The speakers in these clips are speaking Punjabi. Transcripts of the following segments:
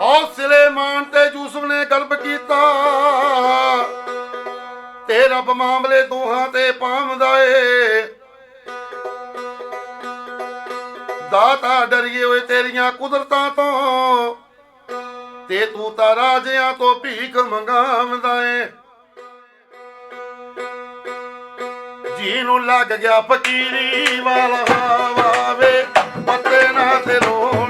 ਹੌਸਲੇ ਮਾਨ ਤੇ ਯੂਸਫ ਨੇ ਗਲਬ ਕੀਤਾ। ਤੇ ਰੱਬ ਮਾਮਲੇ ਦੋਹਾਂ ਤੇ ਪਾਵਦਾ ਏ ਦਾਤਾ ਡਰੀਏ ਓਏ ਤੇਰੀਆਂ ਕੁਦਰਤਾਂ ਤੋਂ। ਤੇ ਤੂੰ ਤਾਂ ਰਾਜਿਆਂ ਤੋਂ ਭੀਖ ਮੰਗਾਉਂਦਾ ਏ ਜੀ ਨੂੰ ਲੱਗ ਗਿਆ ਫਕੀਰੀ ਵਾਲਾ ਵਾਵੇ ਪੱਤੇ ਨਾ ਤੇ ਰੋਣ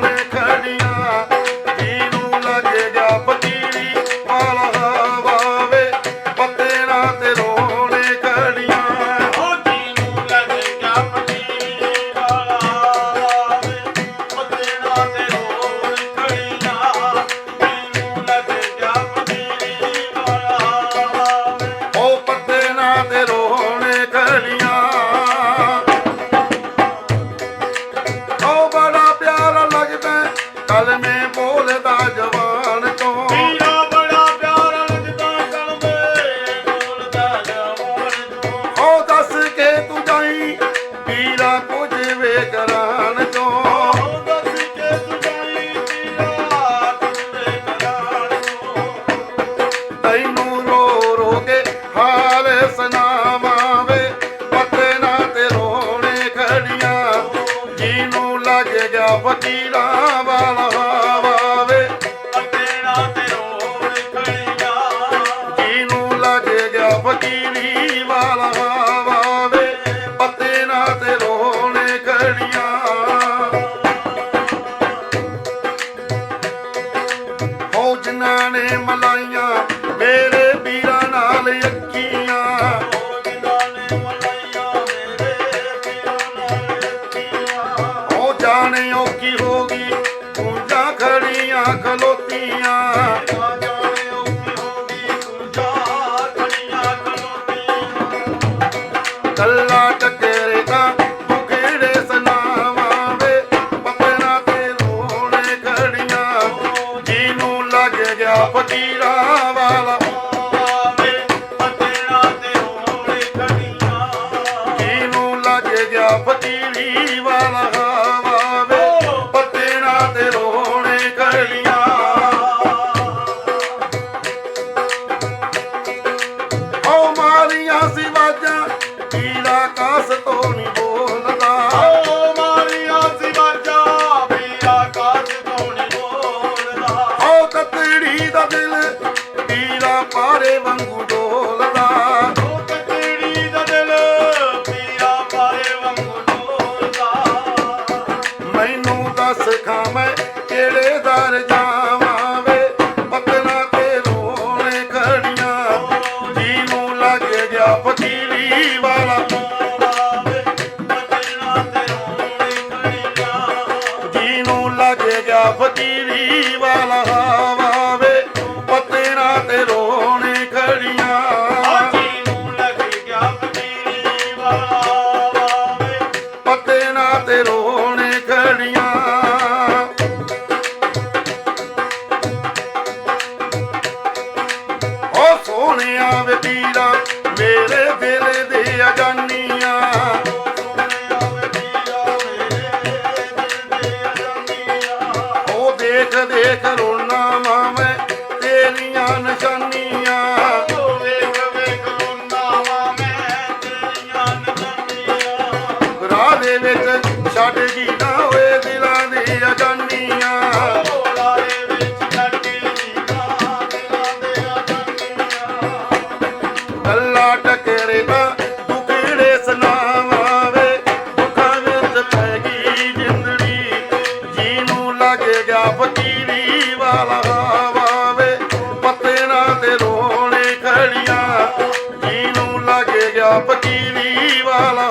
பட்டிலாவலா प्रजापति राम বালা ਵਿੱਚ ਛੱਡ ਨਾ ਹੋਏ ਦਿਲਾਂ ਦੀ ਅਜਾਨੀਆਂ। ਅੱਲਾ ਟਕਰੇ ਨਾ ਤੂੰ ਕਿਹੜੇ ਸੁਣਾਵਾਵੇ ਦੁੱਖਾਂ ਵਾਲਾ ਆਵਾਵੇ ਪੱਤੇ ਨਾ ਤੇ ਰੋਣੇ ਖੜੀਆਂ। ਜੀ ਨੂੰ ਲੱਗੇਗਾ ਫਕੀਰੀ ਵਾਲਾ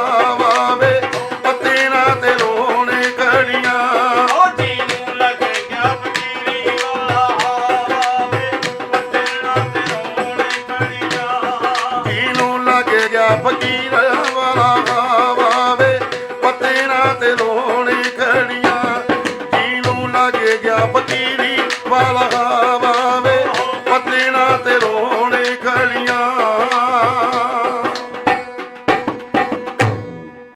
ਗਿਆ ਫਕੀਰੀ ਵਾਲਾ ਆਵੇ ਪਤੀਣਾ ਤੇ ਰੋ